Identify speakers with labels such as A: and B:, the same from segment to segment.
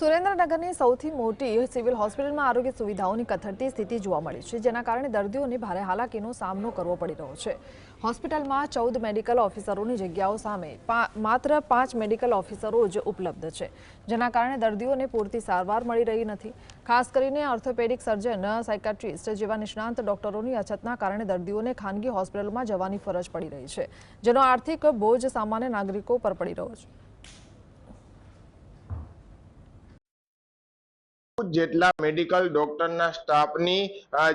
A: સુરેન્દ્રનગરની સૌથી મોટી સિવિલ હોસ્પિટલમાં આરોગ્ય સુવિધાઓની કથળતી સ્થિતિ જોવા મળી છે, જેના કારણે દર્દીઓને ભારે હાલાકીનો સામનો કરવો પડી રહ્યો છે. હોસ્પિટલમાં ચૌદ મેડિકલ ઓફિસરોની જગ્યાઓ સામે માત્ર પાંચ મેડિકલ ઓફિસરો જ ઉપલબ્ધ છે, જેના કારણે દર્દીઓને પૂરતી સારવાર મળી રહી નથી. ખાસ કરીને ઓર્થોપેડિક સર્જન, સાયકાટ્રિસ્ટ જેવા નિષ્ણાંત ડોક્ટરોની અછતના કારણે દર્દીઓને ખાનગી હોસ્પિટલમાં જવાની ફરજ પડી રહી છે, જેનો આર્થિક બોજ સામાન્ય નાગરિકો પર પડી રહ્યો છે.
B: જેટલા મેડિકલ ડોક્ટરના સ્ટાફની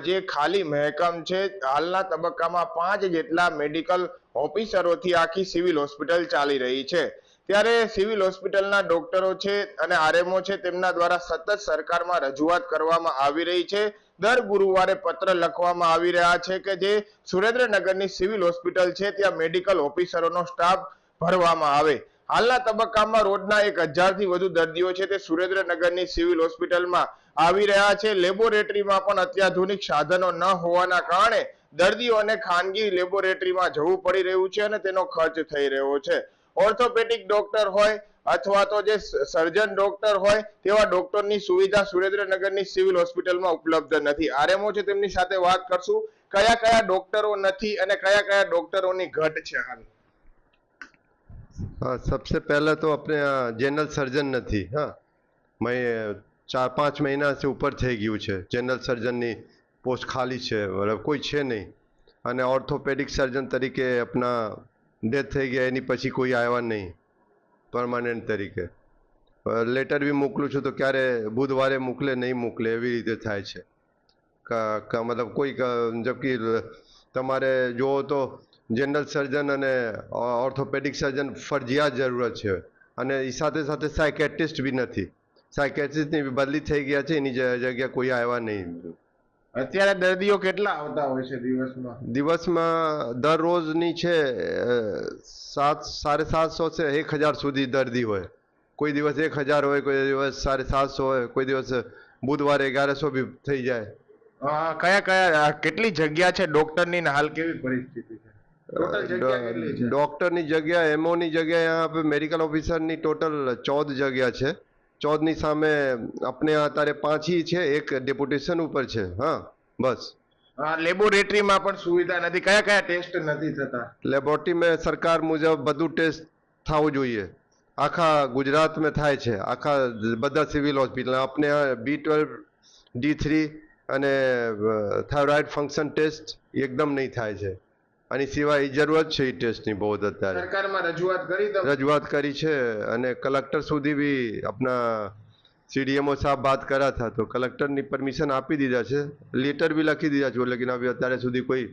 B: જે ખાલી મહેકમ છે, હાલના તબક્કામાં પાંચ જેટલા મેડિકલ ઓફિસરોથી આખી સિવિલ હોસ્પિટલ ચાલી રહી છે. ત્યારે સિવિલ હોસ્પિટલના ડોક્ટરો છે અને આરએમઓ છે, તેમના દ્વારા સતત સરકારમાં રજૂઆત કરવામાં આવી રહી છે. દર ગુરુવારે પત્ર લખવામાં આવી રહ્યા છે કે જે સુરેન્દ્રનગરની સિવિલ હોસ્પિટલ છે, ત્યાં મેડિકલ ઓફિસરોનો સ્ટાફ ભરવામાં આવે. હાલના તબક્કામાં રોજના એક હજારથી વધુ દર્દીઓ છે તે સુરેન્દ્રનગરની સિવિલ હોસ્પિટલમાં આવી રહ્યા છે. લેબોરેટરીમાં પણ અત્યાધુનિક સાધનો ન હોવાના કારણે દર્દીઓને ખાનગી લેબોરેટરીમાં જવું પડી રહ્યું છે અને તેનો ખર્ચ થઈ રહ્યો છે. ઓર્થોપેડિક ડોક્ટર હોય અથવા તો જે સર્જન ડોક્ટર હોય તેવા ડોક્ટરની સુવિધા સુરેન્દ્રનગરની સિવિલ હોસ્પિટલમાં ઉપલબ્ધ નથી. આરએમઓ છે તેમની સાથે વાત કરશું. કયા કયા ડોક્ટરો નથી અને કયા કયા ડોક્ટરોની ઘટ છે હાલ?
C: हाँ सबसे पहले तो अपने यहाँ जनरल સર્જન નથી હા મેં ચાર પાંચ મહિના से ઉપર થઈ ગયું છે જનરલ સર્જનની પોસ્ટ ખાલી છે બરાબર કોઈ છે નહીં અને ઓર્થોપેડિક સર્જન તરીકે આપણા ડેથ થઈ ગયા એની પછી કોઈ આવ્યા નહીં પરમાનન્ટ તરીકે લેટર બી મોકલું છું તો ક્યારે બુધવારે મોકલે નહીં મોકલે એવી રીતે થાય છે કા કા મતલબ કોઈ ક- જબકી તમારે જુઓ તો જનરલ સર્જન અને ઓર્થોપેડિક સર્જન ફરજિયાત જરૂરત છે. અને એ સાથે સાથે સાયકેટ્રિસ્ટ બી નથી. સાયકેટ્રિસ્ટની બદલી થઈ ગયા છે એની જગ્યા કોઈ આવ્યા નહીં.
B: અત્યારે દર્દીઓ કેટલા આવતા હોય છે દિવસમાં?
C: દિવસમાં દરરોજની છે સાત સાડે સાતસો છે એક હજાર સુધી દર્દી હોય. કોઈ દિવસ એક હજાર હોય કોઈ દિવસ સાડે સાતસો હોય કોઈ દિવસ બુધવારે અગિયારસો બી થઈ જાય.
B: કયા કયા કેટલી જગ્યા છે? ડોક્ટરની ને હાલ કેવી પરિસ્થિતિ છે?
C: ડોક્ટરની જગ્યા એમઓની જગ્યા યહાં પે મેડિકલ ઓફિસરની ટોટલ ચૌદ જગ્યા છે. ચૌદની સામે આપણે અત્યારે પાંચી છે એક ડેપ્યુટેશન ઉપર છે. હા બસ.
B: લેબોરેટરીમાં પણ સુવિધા નથી. કયા કયા ટેસ્ટ નથી થતા?
C: લેબોરેટરીમાં સરકાર મુજબ બધું ટેસ્ટ થવું જોઈએ. આખા ગુજરાતમાં થાય છે. આખા બધા સિવિલ હોસ્પિટલ. આપણે બી ટ્વેલ્વ ડી થ્રી અને થાઇરોઇડ ફંક્શન ટેસ્ટ એકદમ નહીં થાય છે. આની સિવાય જરૂરત છે એ ટેસ્ટની બહુ જ અત્યારે.
B: સરકારમાં રજૂઆત કરી તમે
C: રજૂઆત કરી છે અને કલેક્ટર સુધી બી આપણા સીડીએમઓ સાહેબ વાત કર્યા હતા તો કલેક્ટરની પરમિશન આપી દીધા છે. લેટર બી લખી દીધા છે લેકિન હવે અત્યારે સુધી કોઈ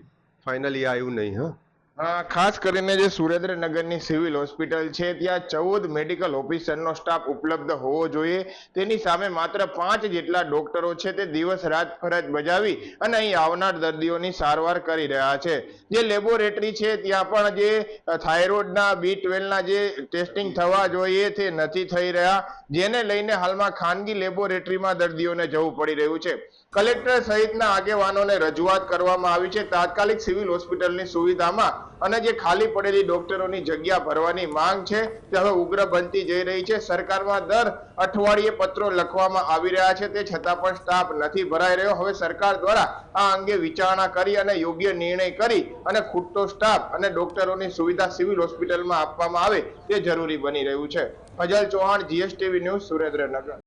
C: ફાઇનલી આવ્યું નહીં હા.
B: ખાસ કરીને જે સુરેન્દ્રનગરની સિવિલ હોસ્પિટલ છે, ત્યાં ચૌદ મેડિકલ ઓફિસરનો સ્ટાફ ઉપલબ્ધ હોવો જોઈએ. તેની સામે માત્ર પાંચ જેટલા ડોક્ટરો છે, તે દિવસ રાત ફરજ બજાવી અને અહીં આવનાર દર્દીઓની સારવાર કરી રહ્યા છે. જે લેબોરેટરી છે, ત્યાં પણ જે થાઇરોઇડના, બી ટ્વેલ્વના જે ટેસ્ટિંગ થવા જોઈએ તે નથી થઈ રહ્યા. જેને લઈને હાલમાં ખાનગી લેબોરેટરીમાં દર્દીઓને જવું પડી રહ્યું છે. કલેક્ટર સહિતના આગેવાનોને રજૂઆત કરવામાં આવી છે. તાત્કાલિક સિવિલ હોસ્પિટલની સુવિધામાં અને જે ખાલી પડેલી ડોક્ટરોની જગ્યા ભરવાની માંગ છે તે હવે ઉગ્ર બનતી જઈ રહી છે. સરકારમાં દર અઠવાડિયે પત્રો લખવામાં આવી રહ્યા છે. તે છતાં પણ સ્ટાફ નથી ભરાઈ રહ્યો. હવે સરકાર દ્વારા આ અંગે વિચારણા કરી અને યોગ્ય નિર્ણય કરી અને ખૂટતો સ્ટાફ અને ડોક્ટરોની સુવિધા સિવિલ હોસ્પિટલમાં આપવામાં આવે તે જરૂરી બની રહ્યું છે. Fazal Chauhan, GSTV news Surendranagar.